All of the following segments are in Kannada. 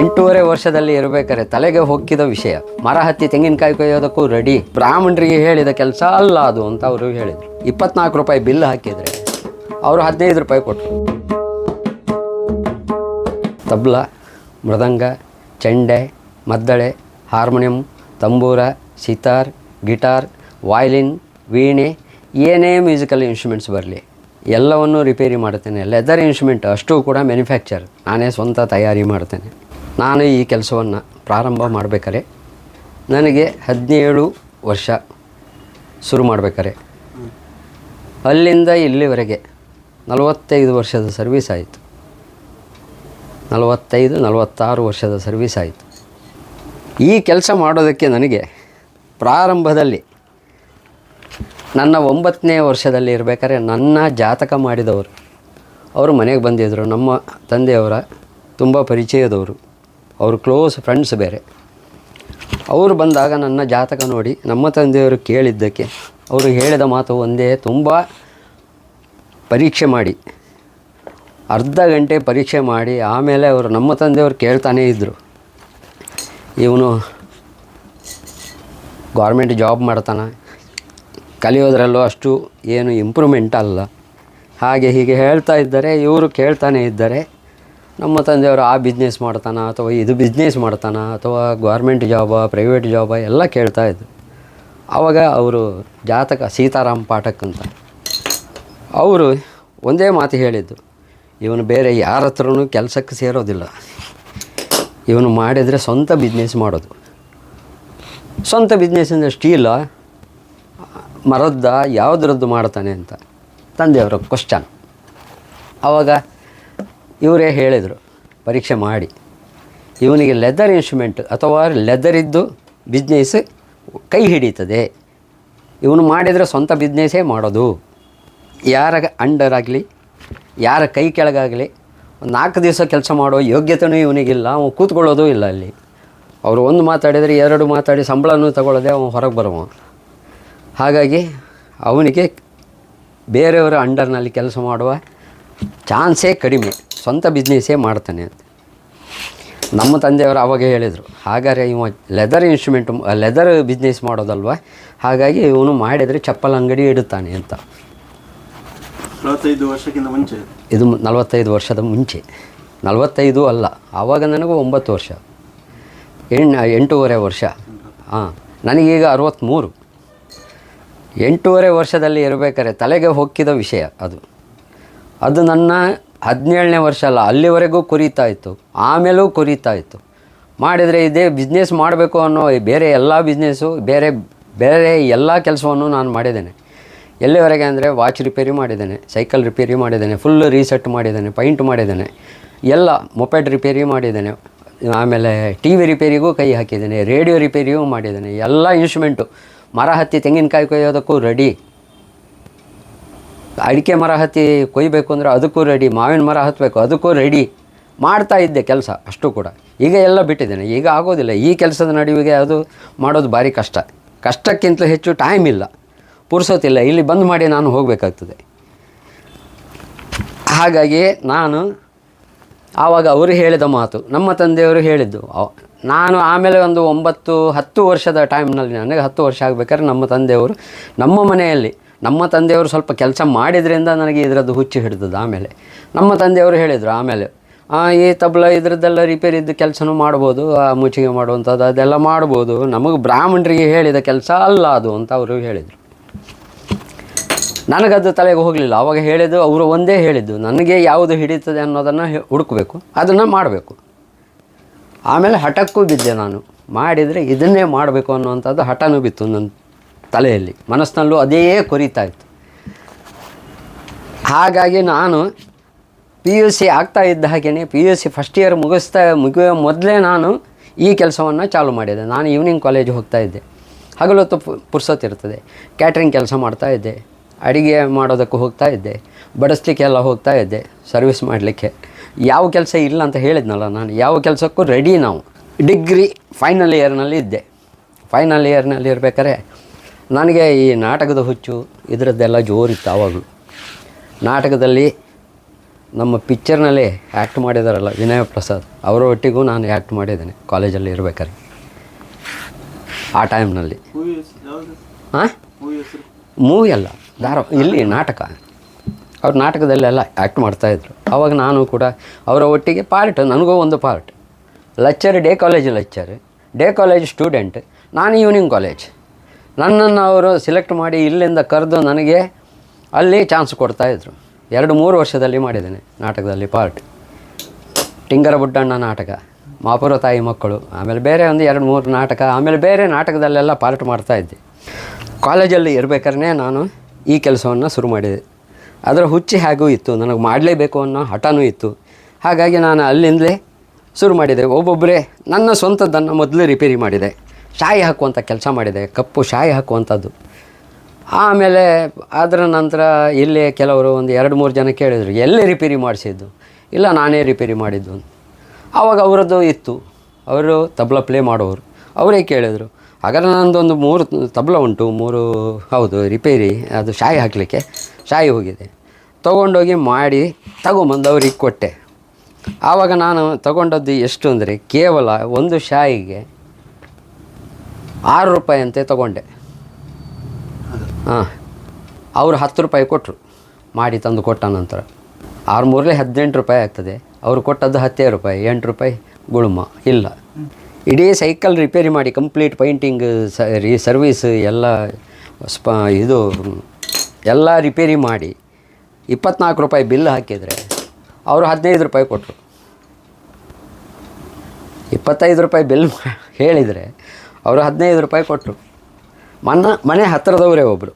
ಎಂಟೂವರೆ ವರ್ಷದಲ್ಲಿ ಇರಬೇಕಾದ್ರೆ ತಲೆಗೆ ಹೊಕ್ಕಿದ ವಿಷಯ. ಮರ ಹತ್ತಿ ತೆಂಗಿನಕಾಯಿ ಕೊಯ್ಯೋದಕ್ಕೂ ರೆಡಿ ಬ್ರಾಹ್ಮಣರಿಗೆ ಹೇಳಿದ ಕೆಲಸ ಅಲ್ಲ ಅದು ಅಂತ ಅವರು ಹೇಳಿದರು. ಇಪ್ಪತ್ನಾಲ್ಕು ರೂಪಾಯಿ ಬಿಲ್ ಹಾಕಿದರೆ ಅವರು ಹದಿನೈದು ರೂಪಾಯಿ ಕೊಟ್ಟರು ತಬ್ಲ, ಮೃದಂಗ, ಚೆಂಡೆ, ಮದ್ದಳೆ, ಹಾರ್ಮೋನಿಯಂ, ತಂಬೂರ, ಸಿತಾರ್, ಗಿಟಾರ್, ವಾಯ್ಲಿನ್, ವೀಣೆ, ಏನೇ ಮ್ಯೂಸಿಕಲ್ ಇನ್ಸ್ಟ್ರೂಮೆಂಟ್ಸ್ ಬರಲಿ. ಎಲ್ಲವನ್ನೂ ರಿಪೇರಿ ಮಾಡ್ತೇನೆ ಲೆದರ್ ಇನ್ಸ್ಟ್ರೂಮೆಂಟ್ ಅಷ್ಟು ಕೂಡ ಮ್ಯಾನುಫ್ಯಾಕ್ಚರ್ ನಾನೇ ಸ್ವಂತ ತಯಾರಿ ಮಾಡ್ತೇನೆ ನಾನು ಈ ಕೆಲಸವನ್ನು ಪ್ರಾರಂಭ ಮಾಡಬೇಕಾರೆ ನನಗೆ ಹದಿನೇಳು ವರ್ಷ ಶುರು ಮಾಡಬೇಕಾರೆ ಅಲ್ಲಿಂದ ಇಲ್ಲಿವರೆಗೆ ನಲವತ್ತೈದು ವರ್ಷದ ಸರ್ವೀಸ್ ಆಯಿತು. ನಲವತ್ತೈದು, ನಲವತ್ತಾರು ವರ್ಷದ ಸರ್ವೀಸ್ ಆಯಿತು. ಈ ಕೆಲಸ ಮಾಡೋದಕ್ಕೆ ನನಗೆ ಪ್ರಾರಂಭದಲ್ಲಿ ನನ್ನ ಒಂಬತ್ತನೇ ವರ್ಷದಲ್ಲಿ ಇರಬೇಕಾದ್ರೆ ನನ್ನ ಜಾತಕ ಮಾಡಿದವರು. ಅವರು ಮನೆಗೆ ಬಂದಿದ್ದರು ನಮ್ಮ ತಂದೆಯವರ ತುಂಬ ಪರಿಚಯದವರು. ಅವರು ಕ್ಲೋಸ್ ಫ್ರೆಂಡ್ಸ್ ಬೇರೆ. ಅವರು ಬಂದಾಗ ನನ್ನ ಜಾತಕ ನೋಡಿ ನಮ್ಮ ತಂದೆಯವರು ಕೇಳಿದ್ದಕ್ಕೆ ಅವರು ಹೇಳಿದ ಮಾತು ಒಂದೇ ತುಂಬ ಪರೀಕ್ಷೆ ಮಾಡಿ. ಅರ್ಧ ಗಂಟೆ ಪರೀಕ್ಷೆ ಮಾಡಿ ಆಮೇಲೆ ಅವರು ನಮ್ಮ ತಂದೆಯವರು ಕೇಳ್ತಾನೇ ಇದ್ದರು ಇವನು ಗೌರ್ಮೆಂಟ್ ಜಾಬ್ ಮಾಡ್ತಾನೆ. ಕಲಿಯೋದ್ರಲ್ಲೂ ಅಷ್ಟು ಏನು ಇಂಪ್ರೂವ್ಮೆಂಟ್ ಅಲ್ಲ. ಹಾಗೆ ಹೀಗೆ ಹೇಳ್ತಾ ಇದ್ದರೆ, ಇವರು ಕೇಳ್ತಾನೆ ಇದ್ದರೆ, ನಮ್ಮ ತಂದೆಯವರು ಆ ಬಿಸ್ನೆಸ್ ಮಾಡ್ತಾನ ಅಥವಾ ಇದು ಬಿಸ್ನೆಸ್ ಮಾಡ್ತಾನ ಅಥವಾ ಗೌರ್ಮೆಂಟ್ ಜಾಬಾ ಪ್ರೈವೇಟ್ ಜಾಬಾ ಎಲ್ಲ ಕೇಳ್ತಾ ಇದ್ದರು. ಆವಾಗ ಅವರು ಜಾತಕ ಸೀತಾರಾಮ್ ಪಾಠಕ್ ಅಂತ. ಅವರು ಒಂದೇ ಮಾತು ಹೇಳಿದ್ದು, ಇವನು ಬೇರೆ ಯಾರ ಹತ್ರನೂ ಕೆಲಸಕ್ಕೆ ಸೇರೋದಿಲ್ಲ. ಇವನು ಮಾಡಿದರೆ ಸ್ವಂತ ಬಿಸ್ನೆಸ್ ಮಾಡೋದು. ಸ್ವಂತ ಬಿಸ್ನೆಸ್ ಅಂದರೆ ಸ್ಟೀಲ ಮರದ್ದ ಯಾವುದ್ರದ್ದು ಮಾಡ್ತಾನೆ ಅಂತ. ತಂದೆಯವರು ಕ್ವಶನ್ ಆವಾಗ ಇವರೇ ಹೇಳಿದರು, ಪರೀಕ್ಷೆ ಮಾಡಿ. ಇವನಿಗೆ ಲೆದರ್ ಇನ್ಸ್ಟ್ರೂಮೆಂಟ್ ಅಥವಾ ಲೆದರಿದ್ದು ಬಿಸ್ನೆಸ್ ಕೈ ಹಿಡಿತದೆ. ಇವನು ಮಾಡಿದರೆ ಸ್ವಂತ ಬಿಸ್ನೆಸ್ಸೇ ಮಾಡೋದು. ಯಾರ ಅಂಡರ್ ಆಗಲಿ, ಯಾರ ಕೈ ಕೆಳಗಾಗಲಿ, ಒಂದು ನಾಲ್ಕು ದಿವಸ ಕೆಲಸ ಮಾಡೋ ಯೋಗ್ಯತೆಯೂ ಇವನಿಗಿಲ್ಲ ಅವನು ಕೂತ್ಕೊಳ್ಳೋದು ಇಲ್ಲ ಅಲ್ಲಿ. ಅವರು ಒಂದು ಮಾತಾಡಿದರೆ ಎರಡು ಮಾತಾಡಿ ಸಂಬಳನೂ ತಗೊಳ್ಳೋದೆ ಅವನು ಹೊರಗೆ ಬರುವ ಹಾಗಾಗಿ ಅವನಿಗೆ ಬೇರೆಯವರ ಅಂಡರ್ನಲ್ಲಿ ಕೆಲಸ ಮಾಡುವ ಚಾನ್ಸೇ ಕಡಿಮೆ ಸ್ವಂತ ಬಿಸ್ನೆಸ್ಸೇ ಮಾಡ್ತಾನೆ ಅಂತ. ನಮ್ಮ ತಂದೆಯವರು ಅವಾಗ ಹೇಳಿದರು ಹಾಗಾದರೆ ಇವ ಲೆದರ್ ಇನ್ಸ್ಟ್ರೂಮೆಂಟ್ ಲೆದರ್ ಬಿಸ್ನೆಸ್ ಮಾಡೋದಲ್ವ? ಹಾಗಾಗಿ ಇವನು ಮಾಡಿದರೆ ಚಪ್ಪಲ್ ಅಂಗಡಿ ಇಡುತ್ತಾನೆ ಅಂತ. ನಲವತ್ತೈದು ವರ್ಷಕ್ಕಿಂತ ಮುಂಚೆ? ಇದು ನಲವತ್ತೈದು ವರ್ಷದ ಮುಂಚೆ. ನಲವತ್ತೈದು ಅಲ್ಲ ಆವಾಗ ನನಗೂ ಒಂಬತ್ತು ವರ್ಷ. ಎಣ್ ಎಂಟೂವರೆ ವರ್ಷ. ಹಾಂ ನನಗೀಗ ಅರವತ್ತ್ಮೂರು ಎಂಟೂವರೆ ವರ್ಷದಲ್ಲಿ ಇರಬೇಕಾದ್ರೆ ತಲೆಗೆ ಹೊಕ್ಕಿದ ವಿಷಯ ಅದು. ಅದು ನನ್ನ ಹದಿನೇಳನೇ ವರ್ಷ ಅಲ್ಲ, ಅಲ್ಲಿವರೆಗೂ ಕುರಿತಾ ಇತ್ತು, ಆಮೇಲೂ ಕುರಿತಾ ಇತ್ತು. ಮಾಡಿದರೆ ಇದೇ ಬಿಸ್ನೆಸ್ ಮಾಡಬೇಕು ಅನ್ನೋ ಬೇರೆ ಎಲ್ಲ ಬಿಸ್ನೆಸ್ಸು ಬೇರೆ ಬೇರೆ ಎಲ್ಲ ಕೆಲಸವನ್ನು ನಾನು ಮಾಡಿದ್ದೇನೆ. ಎಲ್ಲಿವರೆಗೆ ಅಂದರೆ ವಾಚ್ ರಿಪೇರಿ ಮಾಡಿದ್ದೇನೆ ಸೈಕಲ್ ರಿಪೇರಿ ಮಾಡಿದ್ದೇನೆ ಫುಲ್ ರೀಸೆಟ್ ಮಾಡಿದ್ದೇನೆ ಪೈಂಟ್ ಮಾಡಿದ್ದೇನೆ, ಎಲ್ಲ ಮೊಪೆಡ್ ರಿಪೇರಿ ಮಾಡಿದ್ದೇನೆ. ಆಮೇಲೆ ಟಿ ವಿ ರಿಪೇರಿಗೂ ಕೈ ಹಾಕಿದ್ದೇನೆ ರೇಡಿಯೋ ರಿಪೇರಿಯೂ ಮಾಡಿದ್ದೇನೆ, ಎಲ್ಲ ಇನ್ಸ್ಟ್ರೂಮೆಂಟು ಮರ ಹತ್ತಿ ತೆಂಗಿನಕಾಯಿ ಕೊಯ್ಯೋದಕ್ಕೂ ರೆಡಿ ಅಡಿಕೆ ಮರ ಹತ್ತಿ ಕೊಯ್ಬೇಕು ಅಂದರೆ ಅದಕ್ಕೂ ರೆಡಿ ಮಾವಿನ ಮರ ಹತ್ತಬೇಕು ಅದಕ್ಕೂ ರೆಡಿ ಮಾಡ್ತಾ ಇದ್ದೆ ಕೆಲಸ ಅಷ್ಟು ಕೂಡ. ಈಗ ಎಲ್ಲ ಬಿಟ್ಟಿದ್ದೇನೆ. ಈಗ ಆಗೋದಿಲ್ಲ. ಈ ಕೆಲಸದ ನಡುವಿಗೆ ಅದು ಮಾಡೋದು ಭಾರಿ ಕಷ್ಟ. ಕಷ್ಟಕ್ಕಿಂತ ಹೆಚ್ಚು ಟೈಮ್ ಇಲ್ಲ. ಪುರ್ಸೋತಿಲ್ಲ ಇಲ್ಲಿ ಬಂದ್ ಮಾಡಿ ನಾನು ಹೋಗಬೇಕಾಗ್ತದೆ. ಹಾಗಾಗಿ ನಾನು ಆವಾಗ ಅವರು ಹೇಳಿದ ಮಾತು, ನಮ್ಮ ತಂದೆಯವರು ಹೇಳಿದ್ದು. ನಾನು ಆಮೇಲೆ ಒಂದು ಒಂಬತ್ತು, ಹತ್ತು ವರ್ಷದ ಟೈಮ್ನಲ್ಲಿ ನನಗೆ ಹತ್ತು ವರ್ಷ ಆಗಬೇಕಾದ್ರೆ ನಮ್ಮ ತಂದೆಯವರು ನಮ್ಮ ಮನೆಯಲ್ಲಿ, ನಮ್ಮ ತಂದೆಯವರು ಸ್ವಲ್ಪ ಕೆಲಸ ಮಾಡಿದ್ರಿಂದ ನನಗೆ ಇದರದ್ದು ಹುಚ್ಚು ಹಿಡಿದದ್ದು ಆಮೇಲೆ. ನಮ್ಮ ತಂದೆಯವರು ಹೇಳಿದರು ಆಮೇಲೆ ಈ ತಬಲ ರಿಪೇರಿ ರಿಪೇರಿದ್ದು ಕೆಲಸನೂ ಮಾಡ್ಬೋದು, ಆ, ಮುಚ್ಚಿಗೆ ಮಾಡುವಂಥದ್ದು, ಅದೆಲ್ಲ ಮಾಡ್ಬೋದು. ನಮಗೆ ಬ್ರಾಹ್ಮಣರಿಗೆ ಹೇಳಿದ ಕೆಲಸ ಅಲ್ಲ ಅದು, ಅಂತ ಅವರು ಹೇಳಿದರು. ನನಗದು ತಲೆಗೆ ಹೋಗಲಿಲ್ಲ. ಅವಾಗ ಹೇಳಿದ್ದು, ಅವರು ಒಂದೇ ಹೇಳಿದ್ದು, ನನಗೆ ಯಾವುದು ಹಿಡಿತದೆ ಅನ್ನೋದನ್ನು ಹುಡುಕಬೇಕು, ಅದನ್ನು ಮಾಡಬೇಕು. ಆಮೇಲೆ ಹಠಕ್ಕೂ ಬಿದ್ದೆ ನಾನು. ಮಾಡಿದರೆ ಇದನ್ನೇ ಮಾಡಬೇಕು ಅನ್ನುವಂಥದ್ದು ಹಠನೂ ಬಿತ್ತು ನನ್ನ ತಲೆಯಲ್ಲಿ. ಮನಸ್ಸಿನಲ್ಲೂ ಅದೇ ಕೊರಿತಾ ಇತ್ತು. ಹಾಗಾಗಿ ನಾನು ಪಿ ಯು ಸಿ ಆಗ್ತಾ ಇದ್ದ ಹಾಗೆಯೇ P U C first year ಮುಗಿಸ್ತಾ ಮುಗಿಯೋ ಮೊದಲೇ ನಾನು ಈ ಕೆಲಸವನ್ನು ಚಾಲು ಮಾಡಿದೆ. ನಾನು ಈವ್ನಿಂಗ್ ಕಾಲೇಜ್ ಹೋಗ್ತಾ ಇದ್ದೆ. ಹಗಲೊತ್ತು ಪುರ್ಸೊತ್ತಿರ್ತದೆ ಕ್ಯಾಟ್ರಿಂಗ್ ಕೆಲಸ ಮಾಡ್ತಾ ಇದ್ದೆ. ಅಡುಗೆ ಮಾಡೋದಕ್ಕೂ ಹೋಗ್ತಾ ಇದ್ದೆ. ಬಡಿಸ್ಲಿಕ್ಕೆಲ್ಲ ಹೋಗ್ತಾ ಇದ್ದೆ. ಸರ್ವಿಸ್ ಮಾಡಲಿಕ್ಕೆ. ಯಾವ ಕೆಲಸ ಇಲ್ಲ ಅಂತ ಹೇಳಿದ್ನಲ್ಲ ನಾನು ಯಾವ ಕೆಲಸಕ್ಕೂ ರೆಡಿ ನಾವು. ಡಿಗ್ರಿ ಫೈನಲ್ ಇಯರ್ನಲ್ಲಿ ಇದ್ದೆ. ಫೈನಲ್ ಇಯರ್ನಲ್ಲಿ ಇರಬೇಕಾದ್ರೆ ನನಗೆ ಈ ನಾಟಕದ ಹುಚ್ಚು ಇದರದ್ದೆಲ್ಲ ಜೋರಿತ್ತು ಆವಾಗಲೂ. ನಾಟಕದಲ್ಲಿ ನಮ್ಮ ಪಿಕ್ಚರ್ನಲ್ಲಿ ಆ್ಯಕ್ಟ್ ಮಾಡಿದಾರಲ್ಲ ವಿನಯ ಪ್ರಸಾದ್ ಅವರ ಒಟ್ಟಿಗೂ ನಾನು ಆ್ಯಕ್ಟ್ ಮಾಡಿದ್ದೇನೆ ಕಾಲೇಜಲ್ಲಿ ಇರ್ಬೇಕಾದ್ರೆ. ಆ ಟೈಮ್ನಲ್ಲಿ ಹಾಂ ಮೂವಿ ಅಲ್ಲ ಧಾರ ಇಲ್ಲಿ ನಾಟಕ. ಅವ್ರು ನಾಟಕದಲ್ಲೆಲ್ಲ ಆ್ಯಕ್ಟ್ ಮಾಡ್ತಾಯಿದ್ರು ಅವಾಗ ನಾನು ಕೂಡ ಅವರ ಒಟ್ಟಿಗೆ ಪಾರ್ಟ್ ನನಗೂ ಒಂದು part lecturer day college lecturer day college student ನಾನು ಈವ್ನಿಂಗ್ ಕಾಲೇಜ್ ನನ್ನನ್ನು ಅವರು ಸಿಲೆಕ್ಟ್ ಮಾಡಿ ಇಲ್ಲಿಂದ ಕರೆದು ನನಗೆ ಅಲ್ಲಿ ಚಾನ್ಸ್ ಕೊಡ್ತಾಯಿದ್ರು ಎರಡು, ಮೂರು ವರ್ಷದಲ್ಲಿ ಮಾಡಿದ್ದೇನೆ ನಾಟಕದಲ್ಲಿ ಪಾರ್ಟ್ ಟಿಂಗರ ಬುಡ್ಡಣ್ಣ ನಾಟಕ, ಮಾಪುರ ತಾಯಿ ಮಕ್ಕಳು, ಆಮೇಲೆ ಬೇರೆ ಒಂದು ಎರಡು, ಮೂರು ನಾಟಕ, ಆಮೇಲೆ ಬೇರೆ ನಾಟಕದಲ್ಲೆಲ್ಲ ಪಾರ್ಟ್ ಮಾಡ್ತಾಯಿದ್ದೆ ಕಾಲೇಜಲ್ಲಿ ಇರಬೇಕಾದ್ರೆ ನಾನು ಈ ಕೆಲಸವನ್ನು ಶುರು ಮಾಡಿದೆ. ಅದರ ಹುಚ್ಚಿ ಹೇಗೂ ಇತ್ತು, ನನಗೆ ಮಾಡಲೇಬೇಕು ಅನ್ನೋ ಹಠನೂ ಇತ್ತು. ಹಾಗಾಗಿ ನಾನು ಅಲ್ಲಿಂದಲೇ ಶುರು ಮಾಡಿದೆ. ಒಬ್ಬೊಬ್ಬರೇ ನನ್ನ ಸ್ವಂತದ್ದನ್ನು ಮೊದಲು ರಿಪೇರಿ ಮಾಡಿದೆ. ಶಾಯಿ ಹಾಕುವಂಥ ಕೆಲಸ ಮಾಡಿದೆ, ಕಪ್ಪು ಶಾಯಿ ಹಾಕುವಂಥದ್ದು. ಆಮೇಲೆ ಅದರ ನಂತರ ಇಲ್ಲಿ ಕೆಲವರು ಒಂದು ಎರಡು ಮೂರು ಜನ ಕೇಳಿದರು, ಎಲ್ಲೇ ರಿಪೇರಿ ಮಾಡಿಸಿದ್ದು? ಇಲ್ಲ, ನಾನೇ ರಿಪೇರಿ ಮಾಡಿದ್ದು ಅಂತ. ಆವಾಗ ಅವರದ್ದು ಇತ್ತು. ಅವರು ತಬಲ ಪ್ಲೇ ಮಾಡೋರು. ಅವರೇ ಕೇಳಿದರು ಹಾಗಾದ್ರೆ ಒಂದು ಮೂರು ತಬಲ ಉಂಟು, ಮೂರು, ಹೌದು ರಿಪೇರಿ ಅದು ಶಾಯಿ ಹಾಕಲಿಕ್ಕೆ. ಶಾಯಿ ಹೋಗಿದೆ. ತೊಗೊಂಡೋಗಿ ಮಾಡಿ ತಗೊಂಬಂದು ಅವ್ರಿಗೆ ಕೊಟ್ಟೆ. ಆವಾಗ ನಾನು ತಗೊಂಡದ್ದು ಎಷ್ಟು ಅಂದರೆ ಕೇವಲ ಒಂದು ಶಾಯಿಗೆ ಆರು ರೂಪಾಯಿ ಅಂತೆ ತಗೊಂಡೆ. ಹಾಂ, ಅವರು ಹತ್ತು ರೂಪಾಯಿ ಕೊಟ್ಟರು ಮಾಡಿ ತಂದು ಕೊಟ್ಟ ನಂತರ. ಆರು ಮೂರಲೇ ಹದಿನೆಂಟು ರೂಪಾಯಿ ಆಗ್ತದೆ. ಅವರು ಕೊಟ್ಟದ್ದು ಹತ್ತೇ ರೂಪಾಯಿ, ಎಂಟು ರೂಪಾಯಿ ಗುಳುಮ ಇಲ್ಲ. ಇಡೀ ಸೈಕಲ್ ರಿಪೇರಿ ಮಾಡಿ ಕಂಪ್ಲೀಟ್ ಪೈಂಟಿಂಗ್ ಸ ರೀ ಸರ್ವೀಸ್ ಎಲ್ಲ ಸ್ಪ, ಇದು, ಎಲ್ಲ ರಿಪೇರಿ ಮಾಡಿ ಇಪ್ಪತ್ನಾಲ್ಕು ರೂಪಾಯಿ ಬಿಲ್ ಹಾಕಿದರೆ ಅವರು ಹದಿನೈದು ರೂಪಾಯಿ ಕೊಟ್ಟರು ಇಪ್ಪತ್ತೈದು ರೂಪಾಯಿ ಬಿಲ್ ಹೇಳಿದರೆ ಅವರು ಹದಿನೈದು ರೂಪಾಯಿ ಕೊಟ್ಟರು ಮನ್ನ, ಮನೆ ಹತ್ತಿರದವರೇ ಒಬ್ಬರು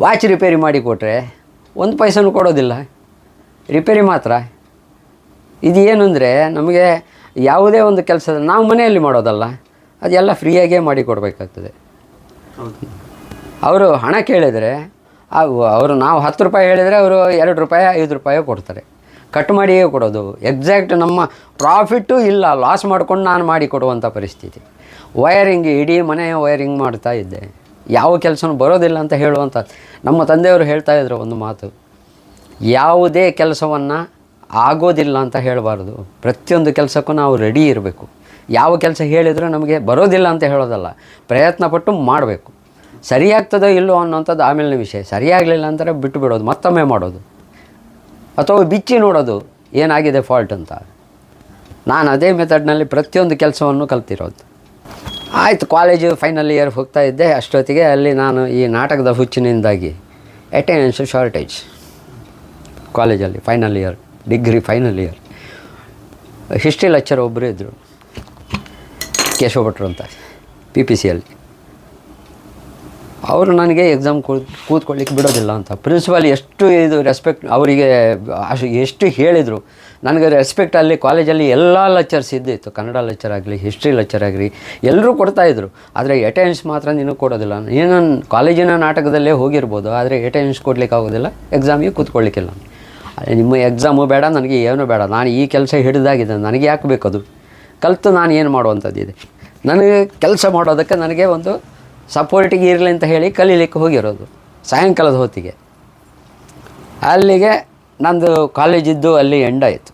ವಾಚ್ ರಿಪೇರಿ ಮಾಡಿ ಕೊಟ್ಟರೆ ಒಂದು ಪೈಸನೂ ಕೊಡೋದಿಲ್ಲ. ರಿಪೇರಿ ಮಾತ್ರ. ಇದು ನಮಗೆ ಯಾವುದೇ ಒಂದು ಕೆಲಸ ನಾವು ಮನೆಯಲ್ಲಿ ಮಾಡೋದಲ್ಲ ಅದೆಲ್ಲ ಫ್ರೀಯಾಗೇ ಮಾಡಿ ಕೊಡಬೇಕಾಗ್ತದೆ. ಅವರು ಹಣ ಕೇಳಿದರೆ ಅವರು ನಾವು ಹತ್ತು ರೂಪಾಯಿ ಹೇಳಿದರೆ ಅವರು ಎರಡು ರೂಪಾಯಿ, ಐದು ರೂಪಾಯಿ ಕೊಡ್ತಾರೆ. ಕಟ್ ಮಾಡಿಯೇ ಕೊಡೋದು. ಎಕ್ಸಾಕ್ಟ್ ನಮ್ಮ ಪ್ರಾಫಿಟ್ಟು ಇಲ್ಲ ಲಾಸ್ ಮಾಡ್ಕೊಂಡು ನಾನು ಮಾಡಿ ಕೊಡುವಂಥ ಪರಿಸ್ಥಿತಿ. ವಯರಿಂಗ್ ಇಡೀ ಮನೆಯ ವಯರಿಂಗ್ ಮಾಡ್ತಾ ಇದ್ದೆ. ಯಾವ ಕೆಲಸನೂ ಬರೋದಿಲ್ಲ ಅಂತ ಹೇಳುವಂಥ ನಮ್ಮ ತಂದೆಯವರು ಹೇಳ್ತಾ ಇದ್ರು ಒಂದು ಮಾತು. ಯಾವುದೇ ಕೆಲಸವನ್ನು ಆಗೋದಿಲ್ಲ ಅಂತ ಹೇಳಬಾರ್ದು. ಪ್ರತಿಯೊಂದು ಕೆಲಸಕ್ಕೂ ನಾವು ರೆಡಿ ಇರಬೇಕು. ಯಾವ ಕೆಲಸ ಹೇಳಿದರೂ ನಮಗೆ ಬರೋದಿಲ್ಲ ಅಂತ ಹೇಳೋದಲ್ಲ. ಪ್ರಯತ್ನ ಪಟ್ಟು ಮಾಡಬೇಕು. ಸರಿಯಾಗ್ತದೋ ಇಲ್ಲೋ ಅನ್ನೋಂಥದ್ದು ಆಮೇಲಿನ ವಿಷಯ. ಸರಿಯಾಗಲಿಲ್ಲ ಅಂತಾರೆ ಬಿಟ್ಟು ಬಿಡೋದು ಮತ್ತೊಮ್ಮೆ ಮಾಡೋದು. ಅಥವಾ ಬಿಚ್ಚಿ ನೋಡೋದು, ಏನಾಗಿದೆ ಫಾಲ್ಟ್ ಅಂತ. ನಾನು ಅದೇ ಮೆಥಡ್ನಲ್ಲಿ ಪ್ರತಿಯೊಂದು ಕೆಲಸವನ್ನು ಕಲ್ತಿರೋದು. ಆಯಿತು ಕಾಲೇಜು ಫೈನಲ್ ಇಯರ್ ಹೋಗ್ತಾ ಇದ್ದೆ. ಅಷ್ಟೊತ್ತಿಗೆ ಅಲ್ಲಿ ನಾನು ಈ ನಾಟಕದ ಹುಚ್ಚಿನಿಂದಾಗಿ ಅಟೆಂಡೆನ್ಸ್ ಶಾರ್ಟೇಜ್ ಕಾಲೇಜಲ್ಲಿ final year degree final year history lecturer ಒಬ್ಬರೇ ಇದ್ದರು ಕೇಶವ ಭಟ್ರು ಅಂತ ಪಿ ಪಿ ಸಿಯಲ್ಲಿ ಅವರು ನನಗೆ ಎಕ್ಸಾಮ್ ಕೂತ್ಕೊಳ್ಳಿಕ್ಕೆ ಬಿಡೋದಿಲ್ಲ ಅಂತ. ಪ್ರಿನ್ಸಿಪಾಲ್ ಎಷ್ಟು ಇದು ರೆಸ್ಪೆಕ್ಟ್ ಅವರಿಗೆ ಅಷ್ಟು ಎಷ್ಟು ಹೇಳಿದರು, ನನಗೆ ರೆಸ್ಪೆಕ್ಟ್ ಅಲ್ಲಿ ಕಾಲೇಜಲ್ಲಿ ಎಲ್ಲ ಲೆಕ್ಚರ್ಸ್ ಇದ್ದಿತ್ತು. ಕನ್ನಡ ಲೆಕ್ಚರ್ ಆಗಲಿ ಹಿಸ್ಟ್ರಿ ಲೆಕ್ಚರ್ ಆಗಲಿ ಎಲ್ಲರೂ ಕೊಡ್ತಾಯಿದ್ರು ಆದರೆ ಅಟೆಂಡೆನ್ಸ್ ಮಾತ್ರ ನೀನು ಕೊಡೋದಿಲ್ಲ. ನೀನು ಕಾಲೇಜಿನ ನಾಟಕದಲ್ಲೇ ಹೋಗಿರ್ಬೋದು, ಆದರೆ ಅಟೆಂಡೆನ್ಸ್ ಕೊಡ್ಲಿಕ್ಕೆ ಆಗೋದಿಲ್ಲ ಎಕ್ಸಾಮಿಗೆ ಕೂತ್ಕೊಳ್ಳಿಕ್ಕಿಲ್ಲ. ನಿಮ್ಮ ಎಕ್ಸಾಮು ಬೇಡ, ನನಗೆ ಏನೂ ಬೇಡ. ನಾನು ಈ ಕೆಲಸ ಹಿಡಿದಾಗಿದೆ, ನನಗೆ ಯಾಕೆ ಬೇಕದು? ಕಲಿತು ನಾನು ಏನು ಮಾಡುವಂಥದ್ದಿದೆ ನನಗೆ ಕೆಲಸ ಮಾಡೋದಕ್ಕೆ ನನಗೆ ಒಂದು ಸಪೋರ್ಟಿಗೆ ಇರಲಿ ಅಂತ ಹೇಳಿ ಕಲೀಲಿಕ್ಕೆ ಹೋಗಿರೋದು, ಸಾಯಂಕಾಲದ ಹೊತ್ತಿಗೆ. ಅಲ್ಲಿಗೆ ನಂದು ಕಾಲೇಜಿದ್ದು ಅಲ್ಲಿ ಎಂಡ್ ಆಯಿತು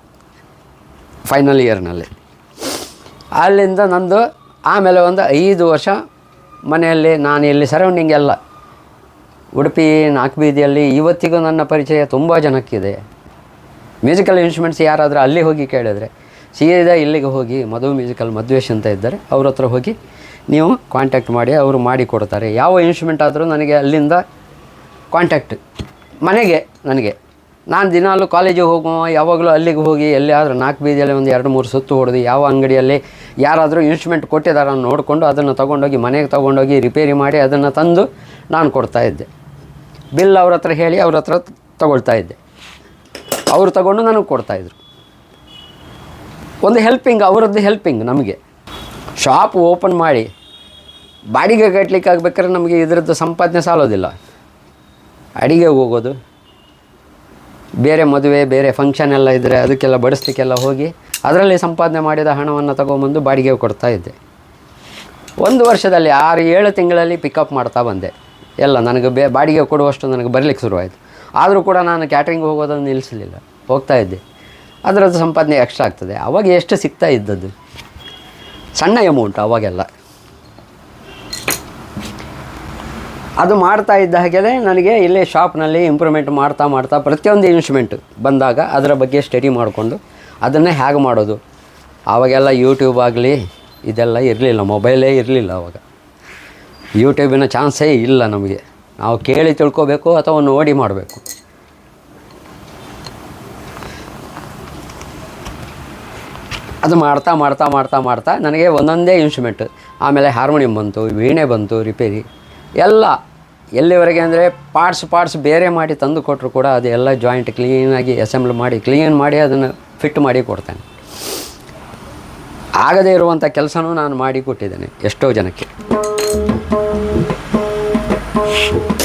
ಫೈನಲ್ ಇಯರ್ನಲ್ಲಿ ಅಲ್ಲಿಂದ ನಂದು ಆಮೇಲೆ ಒಂದು ಐದು ವರ್ಷ ಮನೆಯಲ್ಲಿ ನಾನು ಇಲ್ಲಿ ಸರೌಂಡಿಂಗ್ ಎಲ್ಲ, ಉಡುಪಿ, ನಾಲ್ಕು ಬೀದಿಯಲ್ಲಿ ಇವತ್ತಿಗೂ ನನ್ನ ಪರಿಚಯ ತುಂಬ ಜನಕ್ಕಿದೆ. ಮ್ಯೂಸಿಕಲ್ ಇನ್ಸ್ಟ್ರೂಮೆಂಟ್ಸ್ ಯಾರಾದರೂ ಅಲ್ಲಿ ಹೋಗಿ ಕೇಳಿದ್ರೆ, ಸೀದಾ ಇಲ್ಲಿಗೆ ಹೋಗಿ ಮಧು ಮ್ಯೂಸಿಕಲ್ ಮಧ್ವೇಶ್ ಅಂತ ಇದ್ದಾರೆ, ಅವ್ರ ಹತ್ರ ಹೋಗಿ ನೀವು ಕಾಂಟ್ಯಾಕ್ಟ್ ಮಾಡಿ, ಅವರು ಮಾಡಿ ಕೊಡ್ತಾರೆ. ಯಾವ ಇನ್ಸ್ಟ್ರೂಮೆಂಟ್ ಆದರೂ ನನಗೆ ಅಲ್ಲಿಂದ ಕಾಂಟ್ಯಾಕ್ಟ್ ಮನೆಗೆ ನನಗೆ. ನಾನು ದಿನಾಲು ಕಾಲೇಜಿಗೆ ಹೋಗುವ, ಯಾವಾಗಲೂ ಅಲ್ಲಿಗೆ ಹೋಗಿ ಎಲ್ಲಿಯಾದರೂ ನಾಲ್ಕು ಬೀದಿಯಲ್ಲಿ ಒಂದು ಎರಡು ಮೂರು ಸುತ್ತು ಹೊಡೆದು, ಯಾವ ಅಂಗಡಿಯಲ್ಲಿ ಯಾರಾದರೂ ಇನ್ಸ್ಟ್ರೂಮೆಂಟ್ ಕೊಟ್ಟಿದ್ದಾರೆ ನೋಡಿಕೊಂಡು ಅದನ್ನು ತೊಗೊಂಡೋಗಿ, ಮನೆಗೆ ತೊಗೊಂಡೋಗಿ ರಿಪೇರಿ ಮಾಡಿ ಅದನ್ನು ತಂದು ನಾನು ಕೊಡ್ತಾಯಿದ್ದೆ ಬಿಲ್ ಅವ್ರ ಹತ್ರ ಹೇಳಿ ಅವ್ರ ಹತ್ರ ತಗೊಳ್ತಾ ಇದ್ದೆ. ಅವರು ತಗೊಂಡು ನನಗೆ ಕೊಡ್ತಾಯಿದ್ರು ಒಂದು ಹೆಲ್ಪಿಂಗ್ ಅವರದ್ದು ಹೆಲ್ಪಿಂಗ್ ನಮಗೆ. ಶಾಪ್ ಓಪನ್ ಮಾಡಿ, ಬಾಡಿಗೆ ಕಟ್ಟಲಿಕ್ಕೆ ಆಗ್ಬೇಕಾದ್ರೆ ನಮಗೆ ಇದರದ್ದು ಸಂಪಾದನೆ ಸಾಲೋದಿಲ್ಲ. ಅಡಿಗೆ ಹೋಗೋದು, ಬೇರೆ ಮದುವೆ, ಬೇರೆ ಫಂಕ್ಷನ್ ಎಲ್ಲ ಇದ್ದರೆ ಅದಕ್ಕೆಲ್ಲ ಬಡಿಸ್ಲಿಕ್ಕೆಲ್ಲ ಹೋಗಿ, ಅದರಲ್ಲಿ ಸಂಪಾದನೆ ಮಾಡಿದ ಹಣವನ್ನು ತಗೊಂಬಂದು ಬಾಡಿಗೆ ಕೊಡ್ತಾ ಇದ್ದೆ. ಒಂದು ವರ್ಷದಲ್ಲಿ ಆರು, ಏಳು ತಿಂಗಳಲ್ಲಿ ಪಿಕಪ್ ಮಾಡ್ತಾ ಬಂದೆ. ಎಲ್ಲ ನನಗೆ ಬೇ, ಬಾಡಿಗೆ ಕೊಡುವಷ್ಟು ನನಗೆ ಬರಲಿಕ್ಕೆ ಶುರುವಾಯಿತು. ಆದರೂ ಕೂಡ ನಾನು ಕ್ಯಾಟ್ರಿಂಗ್ ಹೋಗೋದನ್ನು ನಿಲ್ಲಿಸಲಿಲ್ಲ. ಹೋಗ್ತಾ ಇದ್ದೆ. ಅದರದ್ದು ಸಂಪಾದನೆ ಎಕ್ಸ್ಟ್ರಾ ಆಗ್ತದೆ. ಅವಾಗ ಎಷ್ಟು ಸಿಗ್ತಾ ಇದ್ದದ್ದು? ಸಣ್ಣ ಅಮೌಂಟ್ ಅವಾಗೆಲ್ಲ. ಅದು ಮಾಡ್ತಾ ಇದ್ದ ಹಾಗೆಯೇ ನನಗೆ ಇಲ್ಲೇ ಶಾಪ್ನಲ್ಲಿ ಇಂಪ್ರೂವ್ಮೆಂಟ್ ಮಾಡ್ತಾ ಮಾಡ್ತಾ ಪ್ರತಿಯೊಂದು ಇನ್ಸ್ಟ್ರೂಮೆಂಟ್ ಬಂದಾಗ ಅದರ ಬಗ್ಗೆ ಸ್ಟಡಿ ಮಾಡಿಕೊಂಡು ಅದನ್ನೇ ಹೇಗೆ ಮಾಡೋದು. ಆವಾಗೆಲ್ಲ ಯೂಟ್ಯೂಬ್ ಆಗಲಿ, ಇದೆಲ್ಲ ಇರಲಿಲ್ಲ. ಮೊಬೈಲೇ ಇರಲಿಲ್ಲ ಅವಾಗ. ಯೂಟ್ಯೂಬಿನ ಚಾನ್ಸೇ ಇಲ್ಲ ನಮಗೆ. ನಾವು ಕೇಳಿ ತಿಳ್ಕೋಬೇಕು ಅಥವಾ ನೋಡಿ ಮಾಡಬೇಕು. ಅದು ಮಾಡ್ತಾ ಮಾಡ್ತಾ ಮಾಡ್ತಾ ಮಾಡ್ತಾ ನನಗೆ ಒಂದೊಂದೇ ಇನ್ಸ್ಟ್ರೂಮೆಂಟ್ ಆಮೇಲೆ ಹಾರ್ಮೋನಿಯಂ ಬಂತು, ವೀಣೆ ಬಂತು ರಿಪೇರಿ ಎಲ್ಲ ಎಲ್ಲಿವರೆಗೆ ಅಂದರೆ ಪಾರ್ಟ್ಸ್ ಪಾರ್ಟ್ಸ್ ಬೇರೆ ಮಾಡಿ ತಂದು ಕೊಟ್ಟರು ಕೂಡ ಅದೆಲ್ಲ ಜಾಯಿಂಟ್ ಕ್ಲೀನಾಗಿ ಅಸೆಂಬ್ಲ್ ಮಾಡಿ ಕ್ಲೀನ್ ಮಾಡಿ ಅದನ್ನು ಫಿಟ್ ಮಾಡಿ ಕೊಡ್ತೇನೆ. ಆಗದೇ ಇರುವಂಥ ಕೆಲಸನೂ ನಾನು ಮಾಡಿ ಕೊಟ್ಟಿದ್ದೇನೆ ಎಷ್ಟೋ ಜನಕ್ಕೆ. прошу.